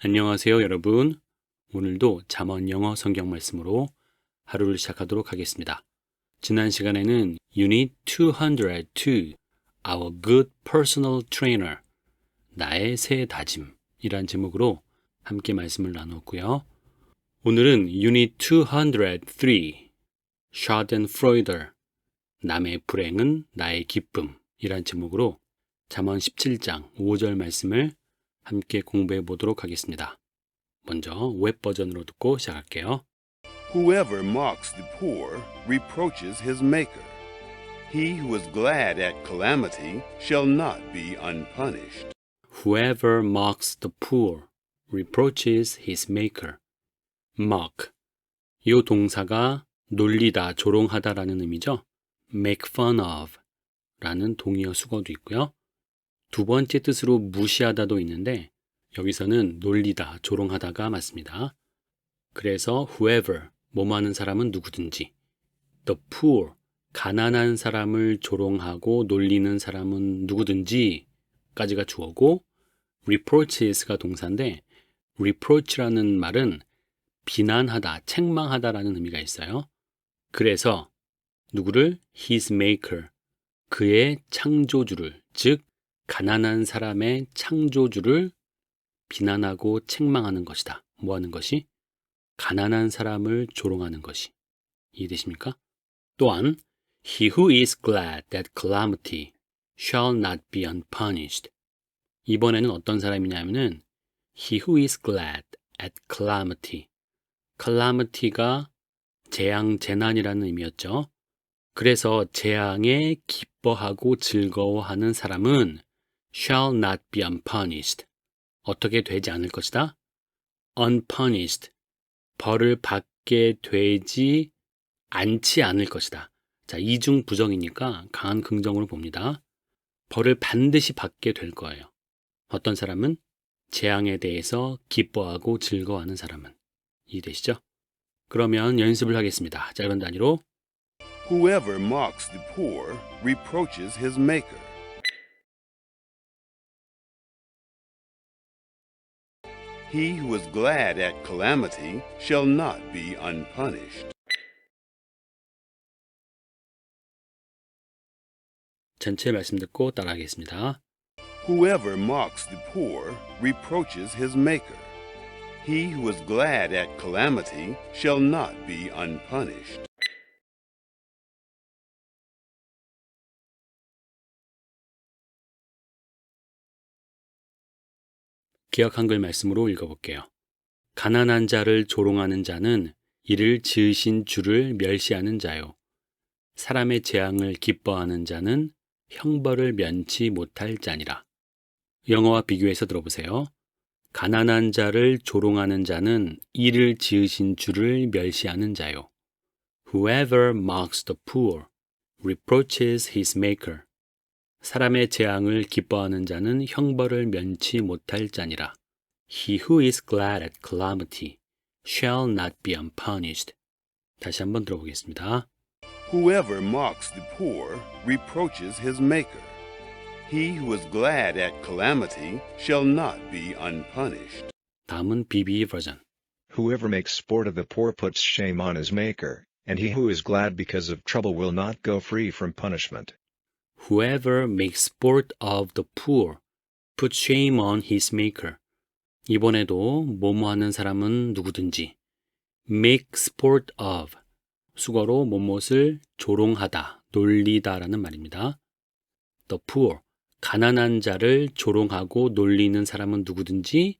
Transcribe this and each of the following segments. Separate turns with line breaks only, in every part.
안녕하세요, 여러분. 오늘도 잠언 영어 성경 말씀으로 하루를 시작하도록 하겠습니다. 지난 시간에는 Unit 202, Our Good Personal Trainer, 나의 새 다짐이란 제목으로 함께 말씀을 나눴고요. 오늘은 Unit 203, Schadenfreude, 남의 불행은 나의 기쁨이란 제목으로 잠언 17장 5절 말씀을 함께 공부해 보도록 하겠습니다. 먼저 웹 버전으로 듣고 시작할게요.
Whoever mocks the poor reproaches his Maker. He who is glad at calamity shall not be unpunished.
Whoever mocks the poor reproaches his maker. mock. 이 동사가 놀리다, 조롱하다라는 의미죠. make fun of 라는 동의어 수거도 있고요. 두 번째 뜻으로 무시하다도 있는데 여기서는 놀리다, 조롱하다가 맞습니다. 그래서 whoever, 뭐뭐 하는 사람은 누구든지 the poor, 가난한 사람을 조롱하고 놀리는 사람은 누구든지 까지가 주어고 reproaches가 동사인데 reproach라는 말은 비난하다, 책망하다라는 의미가 있어요. 그래서 누구를 his maker, 그의 창조주를, 즉 가난한 사람의 창조주를 비난하고 책망하는 것이다. 뭐 하는 것이? 가난한 사람을 조롱하는 것이. 이해되십니까? 또한 He who is glad that calamity shall not be unpunished. 이번에는 어떤 사람이냐면은 He who is glad at calamity. calamity가 재앙, 재난이라는 의미였죠. 그래서 재앙에 기뻐하고 즐거워하는 사람은 shall not be unpunished. 어떻게 되지 않을 것이다? unpunished. 벌을 받게 되지 않지 않을 것이다. 자, 이중 부정이니까 강한 긍정으로 봅니다. 벌을 반드시 받게 될 거예요. 어떤 사람은 재앙에 대해서 기뻐하고 즐거워하는 사람은 이해되시죠? 그러면 연습을 하겠습니다. 짧은 단위로
Whoever mocks the poor reproaches his Maker. He who is glad at calamity shall not be unpunished.
전체 말씀 듣고 따라하겠습니다.
Whoever mocks the poor reproaches his Maker. He who is glad at calamity shall not be unpunished.
기억 한글 말씀으로 읽어볼게요. 가난한 자를 조롱하는 자는 이를 지으신 주를 멸시하는 자요. 사람의 재앙을 기뻐하는 자는 형벌을 면치 못할 자니라. 영어와 비교해서 들어보세요. 가난한 자를 조롱하는 자는 이를 지으신 주를 멸시하는 자요. Whoever mocks the poor reproaches his maker. 사람의 재앙을 기뻐하는 자는 형벌을 면치 못할 자니라. He who is glad at calamity shall not be unpunished. 다시 한번 들어보겠습니다.
Whoever mocks the poor reproaches his Maker. He who is glad at calamity shall not be unpunished.
다음은 BB 버전.
Whoever makes sport of the poor puts shame on his maker, and he who is glad because of trouble will not go free from punishment.
Whoever makes sport of the poor puts shame on his maker. 이번에도 뭐뭐 하는 사람은 누구든지 make sport of 수거로 뭐뭇을 조롱하다, 놀리다라는 말입니다. The poor 가난한 자를 조롱하고 놀리는 사람은 누구든지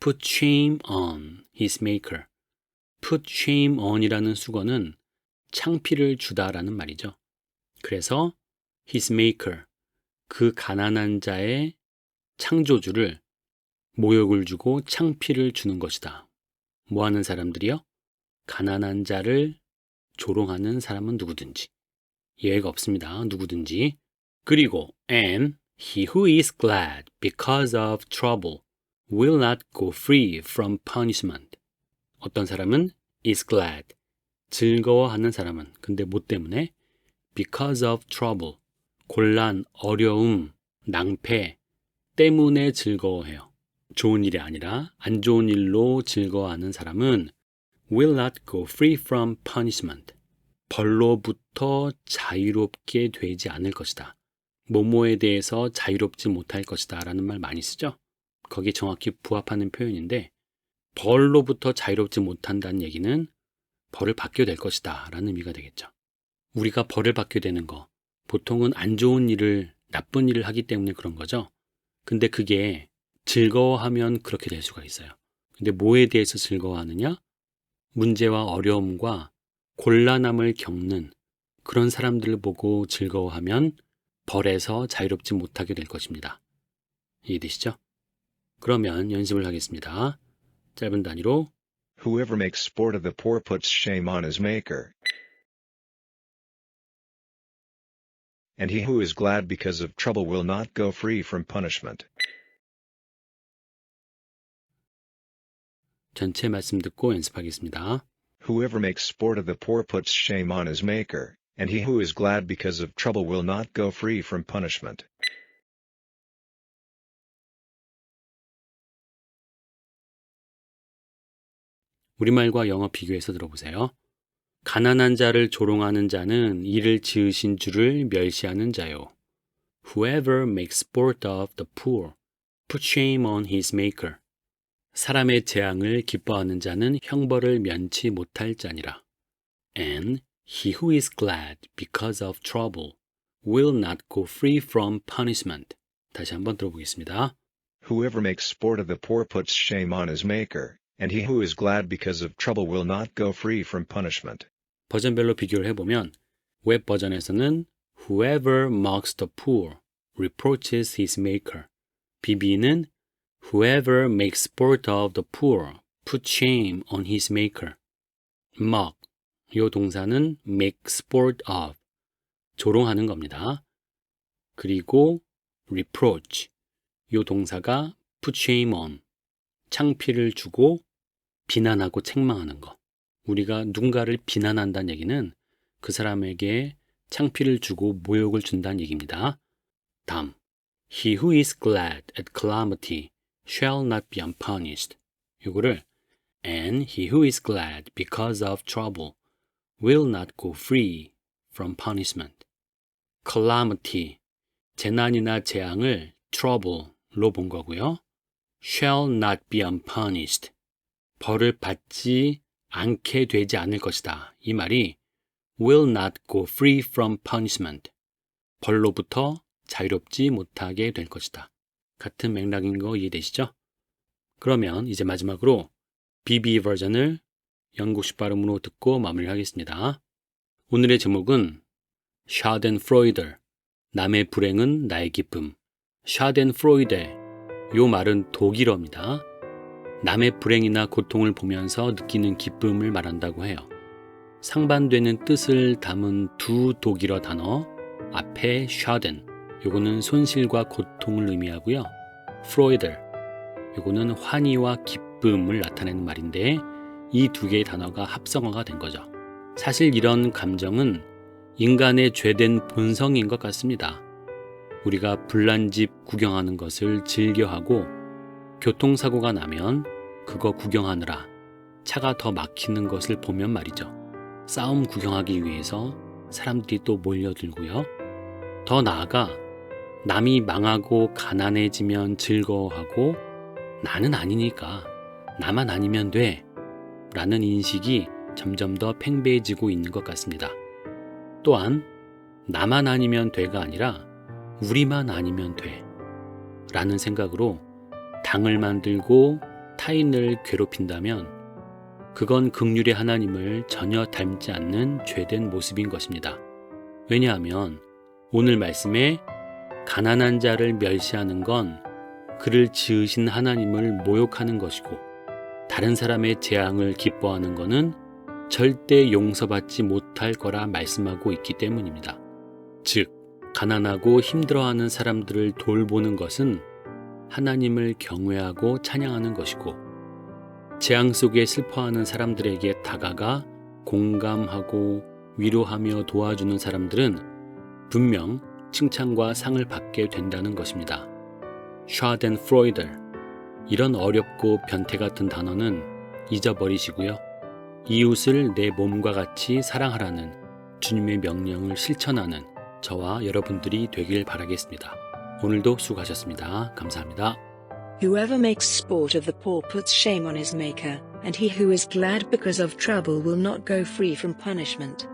put shame on his maker. put shame on이라는 수거는 창피를 주다라는 말이죠. 그래서 his maker, 그 가난한 자의 창조주를 모욕을 주고 창피를 주는 것이다. 뭐 하는 사람들이요? 가난한 자를 조롱하는 사람은 누구든지. 예외가 없습니다. 누구든지. 그리고 and he who is glad because of trouble will not go free from punishment. 어떤 사람은 is glad. 즐거워하는 사람은 근데 뭐 때문에 because of trouble. 곤란, 어려움, 낭패 때문에 즐거워해요. 좋은 일이 아니라 안 좋은 일로 즐거워하는 사람은 will not go free from punishment. 벌로부터 자유롭게 되지 않을 것이다. 뭐뭐에 대해서 자유롭지 못할 것이다 라는 말 많이 쓰죠? 거기에 정확히 부합하는 표현인데 벌로부터 자유롭지 못한다는 얘기는 벌을 받게 될 것이다 라는 의미가 되겠죠. 우리가 벌을 받게 되는 거 보통은 안 좋은 일을 나쁜 일을 하기 때문에 그런 거죠. 근데 그게 즐거워하면 그렇게 될 수가 있어요. 근데 뭐에 대해서 즐거워하느냐? 문제와 어려움과 곤란함을 겪는 그런 사람들을 보고 즐거워하면 벌에서 자유롭지 못하게 될 것입니다. 이해되시죠? 그러면 연습을 하겠습니다. 짧은 단위로
Whoever makes sport of the poor puts shame on his maker. And he who is glad because of trouble will not go free from punishment.
전체 말씀 듣고 연습하겠습니다.
Whoever makes sport of the poor puts shame on his maker, and he who is glad because of trouble will not go free from punishment.
우리말과 영어 비교해서 들어보세요. 가난한 자를 조롱하는 자는 이를 지으신 주를 멸시하는 자요. Whoever makes sport of the poor, put shame on his maker. 사람의 재앙을 기뻐하는 자는 형벌을 면치 못할 자니라. And he who is glad because of trouble will not go free from punishment. 다시 한번 들어보겠습니다.
Whoever makes sport of the poor puts shame on his maker, and he who is glad because of trouble will not go free from punishment.
버전별로 비교를 해보면 웹 버전에서는 Whoever mocks the poor reproaches his maker. BB는 Whoever makes sport of the poor put shame on his maker. mock 요 동사는 make sport of 조롱하는 겁니다. 그리고 reproach 요 동사가 put shame on 창피를 주고 비난하고 책망하는 거. 우리가 누군가를 비난한다는 얘기는 그 사람에게 창피를 주고 모욕을 준다는 얘기입니다. 다음. He who is glad at calamity shall not be unpunished. 이거를 And he who is glad because of trouble will not go free from punishment. calamity, 재난이나 재앙을 trouble로 본 거고요. shall not be unpunished. 벌을 받지 않게 되지 않을 것이다. 이 말이 will not go free from punishment. 벌로부터 자유롭지 못하게 될 것이다. 같은 맥락인 거 이해되시죠? 그러면 이제 마지막으로 BB 버전을 영국식 발음으로 듣고 마무리하겠습니다. 오늘의 제목은 샤덴프로이더 남의 불행은 나의 기쁨 샤덴프로이데 요 말은 독일어입니다. 남의 불행이나 고통을 보면서 느끼는 기쁨을 말한다고 해요. 상반되는 뜻을 담은 두 독일어 단어 앞에 샤덴 요거는 손실과 고통을 의미하고요. 프로이더 요거는 환희와 기쁨을 나타내는 말인데 이 두 개의 단어가 합성어가 된 거죠. 사실 이런 감정은 인간의 죄된 본성인 것 같습니다. 우리가 불난 집 구경하는 것을 즐겨하고 교통사고가 나면 그거 구경하느라 차가 더 막히는 것을 보면 말이죠. 싸움 구경하기 위해서 사람들이 또 몰려들고요. 더 나아가 남이 망하고 가난해지면 즐거워하고 나는 아니니까 나만 아니면 돼 라는 인식이 점점 더 팽배해지고 있는 것 같습니다. 또한 나만 아니면 돼가 아니라 우리만 아니면 돼 라는 생각으로 당을 만들고 타인을 괴롭힌다면 그건 극률의 하나님을 전혀 닮지 않는 죄된 모습인 것입니다. 왜냐하면 오늘 말씀에 가난한 자를 멸시하는 건 그를 지으신 하나님을 모욕하는 것이고 다른 사람의 재앙을 기뻐하는 것은 절대 용서받지 못할 거라 말씀하고 있기 때문입니다. 즉, 가난하고 힘들어하는 사람들을 돌보는 것은 하나님을 경외하고 찬양하는 것이고, 재앙 속에 슬퍼하는 사람들에게 다가가 공감하고 위로하며 도와주는 사람들은 분명 칭찬과 상을 받게 된다는 것입니다. 샤덴 프로이더 이런 어렵고 변태 같은 단어는 잊어버리시고요. 이웃을 내 몸과 같이 사랑하라는 주님의 명령을 실천하는 저와 여러분들이 되길 바라겠습니다. 오늘도 수고하셨습니다. 감사합니다.
Whoever makes sport of the poor puts shame on his maker, and he who is glad because of trouble will not go free from punishment.